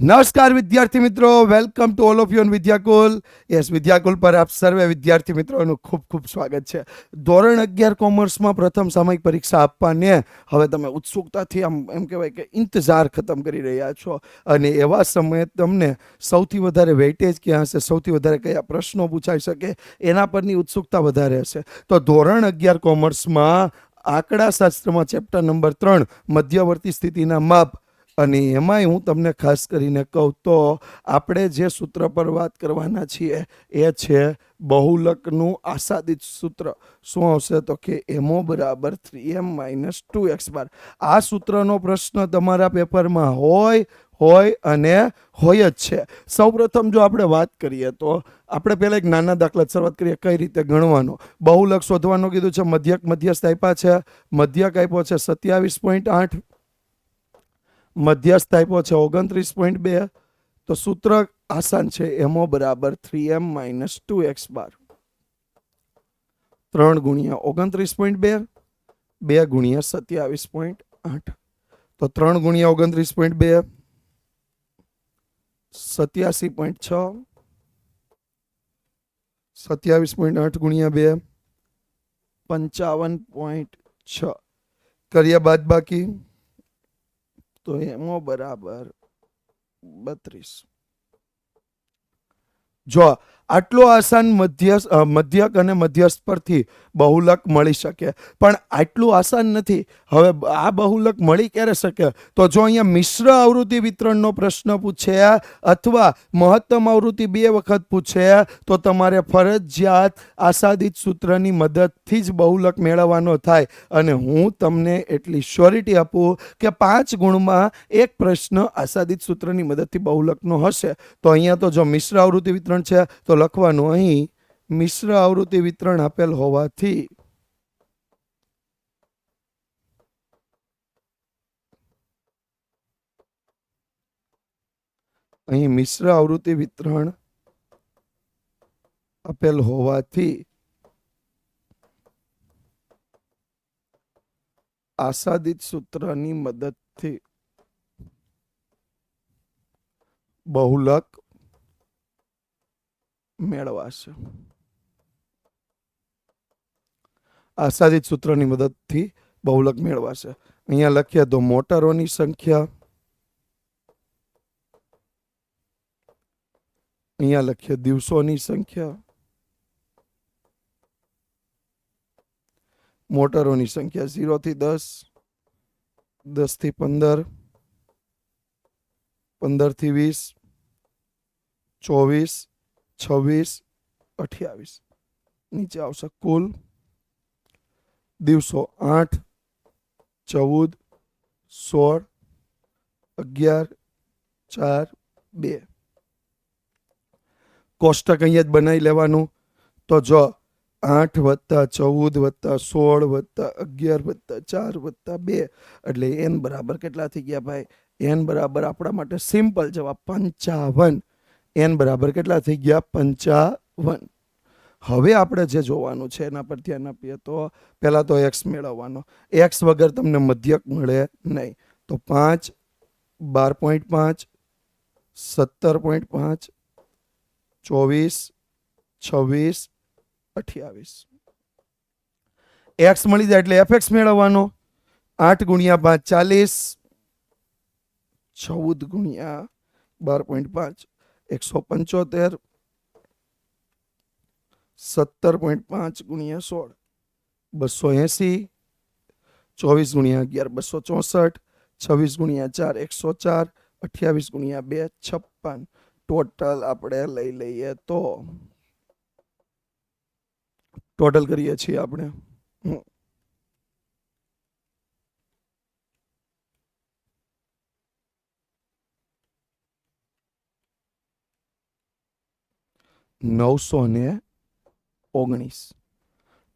નમસ્કાર વિદ્યાર્થી મિત્રો welcome to all of you Vidyakul. Yes Vidyakul પર આપ સર્વે વિદ્યાર્થી મિત્રોનું ખૂબ ખૂબ સ્વાગત છે. ધોરણ અગિયાર કોમર્સમાં પ્રથમ સામયિક પરીક્ષા આપવાને હવે તમે ઉત્સુકતાથી આમ, એમ કહેવાય કે ઇંતજાર ખતમ કરી રહ્યા છો. અને એવા સમયે તમને સૌથી વધારે વેઇટેજ ક્યાં હશે, સૌથી વધારે કયા પ્રશ્નો પૂછાઈ શકે, એના પરની ઉત્સુકતા વધારે હશે. તો ધોરણ અગિયાર કોમર્સમાં આંકડાશાસ્ત્રમાં ચેપ્ટર નંબર ત્રણ, મધ્યવર્તી સ્થિતિના માપ અને એમાંય હું તમને ખાસ કરીને કહું તો આપણે જે સૂત્ર પર વાત કરવાના છીએ એ છે બહુલકનું આસાદિત સૂત્ર. શું આવશે તો કે એમો બરાબર three M minus two X bar આ સૂત્રનો પ્રશ્ન તમારા પેપરમાં હોય હોય અને હોય જ છે. સૌપ્રથમ જો આપણે વાત કરીએ તો આપણે પહેલાં એક નાના દાખલા શરૂઆત કરીએ કઈ રીતે ગણવાનો. બહુલક શોધવાનું કીધું છે, મધ્યક મધ્યસ્થ આપ્યા છે, મધ્યક આપ્યો છે, સત્યાવીસ પોઈન્ટ આઠ મધ્યસ્થ આપ્યો છે ઓગણત્રીસ પોઈન્ટ બે, તો સૂત્ર આસાન છે એમો બરાબર three M minus two X bar ત્રણ ગુણ્યા ઓગણત્રીસ પોઈન્ટ બે બે ગુણ્યા સત્યાવીસ પોઈન્ટ આઠ. તો ત્રણ ગુણ્યા ઓગણત્રીસ પોઈન્ટ બે, સત્યાસી પોઈન્ટ છ, સત્યાવીસ પોઈન્ટ આઠ ગુણ્યા બે, પંચાવન પોઈન્ટ છ. કર્યા બાદ બાકી તો એમો બરાબર બત્રીસ. જો આટલો આસાન મધ્ય મધ્યક અને મધ્યસ્થ પરથી બહુલક મળી શકે. પણ આટલું આસાન નથી. હવે આ બહુલક મળી ક્યારે શકે? તો જો અહીંયા મિશ્ર આવૃત્તિ વિતરણનો પ્રશ્ન પૂછે અથવા મહત્તમ આવૃત્તિ બે વખત પૂછે, તો તમારે ફરજિયાત આસાદિત સૂત્રની મદદથી જ બહુલક મેળવવાનો થાય. અને હું તમને એટલી શ્યોરિટી આપું કે પાંચ ગુણમાં એક પ્રશ્ન આસાદિત સૂત્રની મદદથી બહુલકનો હશે. તો અહીંયા તો જો મિશ્ર આવૃત્તિ વિતરણ છે, તો લખવાનું અહીં, મિશ્ર આવૃત્તિ વિતરણ આપેલ હોવાથી અહીં મિશ્ર આવૃત્તિ વિતરણ આપેલ હોવાથી આસાદિત સૂત્રની મદદથી બહુલક મેળવાશે આસાદિત સૂત્રની મદદથી બહુલક મેળવાશે અહીંયા લખીએ તો મોટરોની સંખ્યા, અહીંયા લખીએ દિવસોની સંખ્યા, મોટરોની સંખ્યા ઝીરો થી દસ દસથી પંદર પંદરથી વીસ, ચોવીસ છવ્વીસ, અઠ્યાવીસ. નીચે આવશે કુલ દિવસો આઠ, ચૌદ, સોળ, અગિયાર, ચાર, બે. કોષ્ટક અહીંયા જ બનાવી લેવાનું. તો જો આઠ વત્તા ચૌદ વત્તા સોળ વત્તા અગિયાર વત્તા ચાર વત્તા બે, એટલે એન બરાબર કેટલા થઈ ગયા ભાઈ? એન બરાબર આપણા માટે સિમ્પલ જવાબ પંચાવન. એન બરાબર કેટલા થઈ ગયા? પંચાવન. હવે આપણે જે જોવાનું છે એના પર ધ્યાન આપીએ તો પહેલાં તો એક્સ મેળવવાનો. એક્સ વગર તમને મધ્યક મળે નહીં. તો પાંચ, બાર પોઈન્ટ પાંચ, સત્તર પોઈન્ટ પાંચ, ચોવીસ, છવ્વીસ, અઠ્યાવીસ. એક્સ મળી જાય એટલે એફ એક્સ મેળવવાનો. આઠ ગુણ્યા પાંચ ચાલીસ, ચૌદ ગુણ્યા બાર પોઈન્ટ પાંચ. એકસો પંચોતેર, સત્તર પોઈન્ટ પાંચ ગુણ્યા સોળ બસો એંસી, ચોવીસ ગુણ્યા અગિયાર બસો ચોસઠ, છવ્વીસ ગુણ્યા ચાર, એકસો ચાર, અઠ્યાવીસ ગુણ્યા બે, છપ્પન. ટોટલ આપણે લઈ લઈએ તો ટોટલ કરીએ છીએ આપણે હમ. નવસો ને ઓગણીસ.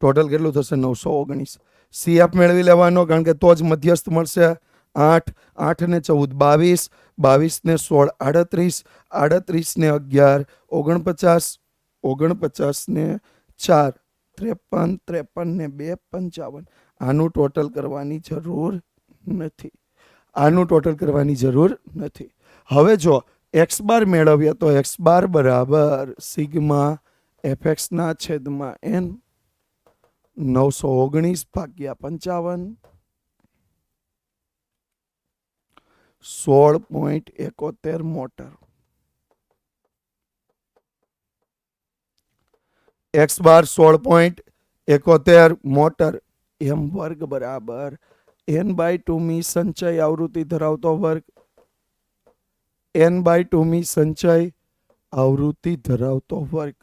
ટોટલ કેટલું થશે? નવસો ઓગણીસ. સીએફ મેળવી લેવાનો, કારણ કે તો જ મધ્યસ્થ મળશે. આઠ આઠ ને ચૌદ, બાવીસ. બાવીસ ને સોળ, આડત્રીસ. આડત્રીસ ને અગિયાર. ઓગણપચાસ ઓગણપચાસ ને ચાર. ત્રેપન ત્રેપન ને બે, પંચાવન. આનું ટોટલ કરવાની જરૂર નથી. આનું ટોટલ કરવાની જરૂર નથી. હવે જો એક્સ બાર મેળવીએ તો એક્સ બાર બરાબર સિગ્મા એફએક્સના છેદમાં એન નવસો ઓગણીસ ભાગ્યા પંચાવન સોળ પોઈન્ટ એકોતેર મોટર. એક્સ બાર સોળ પોઈન્ટ એકોતેર મોટર એમ વર્ગ બરાબર. એન બાય ટુમી સંચય આવૃત્તિ ધરાવતો વર્ગ એન બાય ટુમી સંચય આવૃત્તિ ધરાવતો વર્ગ.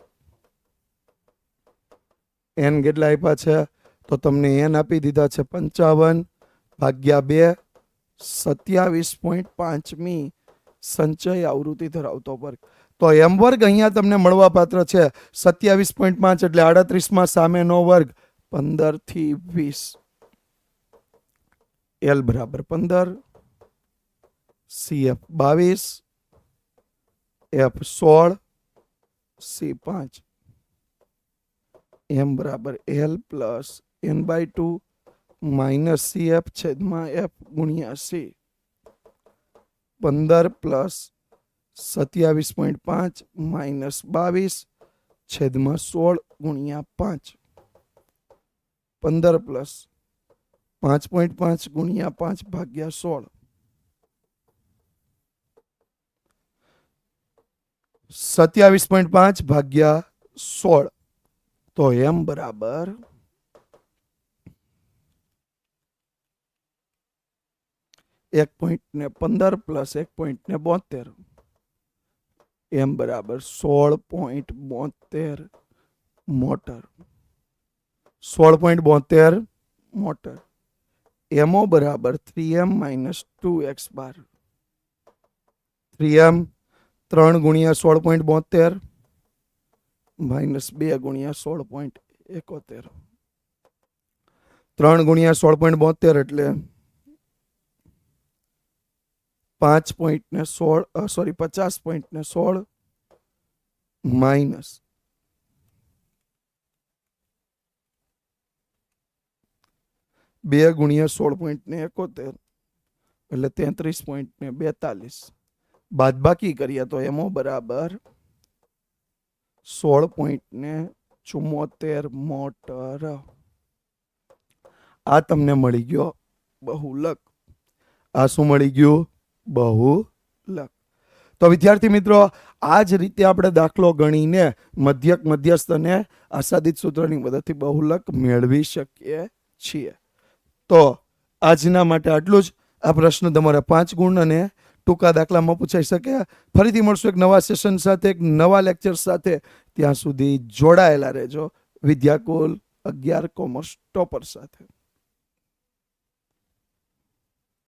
એન કેટલા આપ્યા છે? તો તમને એન આપી દીધા છે પંચાવન ભાગ્યા બે સત્યાવીસ પોઈન્ટ પાંચમી સંચય આવૃત્તિ ધરાવતો વર્ગ. તો એમ વર્ગ અહીંયા તમને મળવા પાત્ર છે. સત્યાવીસ પોઈન્ટ પાંચ એટલે આડત્રીસમાં સામેનો વર્ગ પંદરથી વીસ. એલ બરાબર પંદર. સીએફ બાવીસ એફ સોળ સી પાંચ એમ બરાબર L plus N by two minus C F છેદમાં એફ ગુણ્યા સી પંદર પ્લસ સત્યાવીસ પોઈન્ટ પાંચ માઇનસ બાવીસ છેદમાં સોળ ગુણ્યા પાંચ પંદર પ્લસ પાંચ પોઈન્ટ પાંચ ગુણ્યા પાંચ ભાગ્યા સોળ સત્યાવીસ પોઈન્ટ પાંચ ભાગ્યા સોળ. તો એમ બરાબર. એક પોઈન્ટ ને પંદર પ્લસ એક પોઈન્ટ ને બોતેર. એમ બરાબર સોળ પોઈન્ટ બોતેર મોટર. સોળ પોઈન્ટ બોતેર મોટર. એમઓ બરાબર three M minus two X bar. Three M ત્રણ ગુણ્યા સોળ પોઈન્ટ બોતેર માઇનસ બે ગુણ્યા સોળ પોઈન્ટ એકોતેર. ત્રણ ગુણ્યા સોળ પોઈન્ટ બોતેર એટલે પાંચ પોઈન્ટ ને સોળ સોરી પચાસ પોઈન્ટ ને સોળ માઇનસ બે ગુણ્યા સોળ પોઈન્ટ ને એકોતેર એટલે તેત્રીસ પોઈન્ટ ને બેતાલીસ. બાદબાકી કરીએ તો એમો બરાબર સોળ પોઈન્ટ ને ચુમ્મોતેર મોટર. આ તમને મળી ગયો બહુલક. આ શું મળી ગયું? બહુલક. તો વિદ્યાર્થી મિત્રો, આ જ રીતે આપણે દાખલો ગણીને મધ્યક મધ્યસ્થ અને આસાદિત સૂત્રની મદદથી બહુલક મેળવી શકીએ છીએ. તો આજના માટે આટલું જ. આ પ્રશ્ન તમારા પાંચ ગુણ અને ટૂંકા દાખલામાં પૂછાઈ શકે. ફરીથી મળશું એક નવા સેશન સાથે, એક નવા લેક્ચર સાથે. ત્યાં સુધી જોડાયેલા રહેજો. વિદ્યાકુલ અગિયાર કોમર્સ ટોપર સાથે.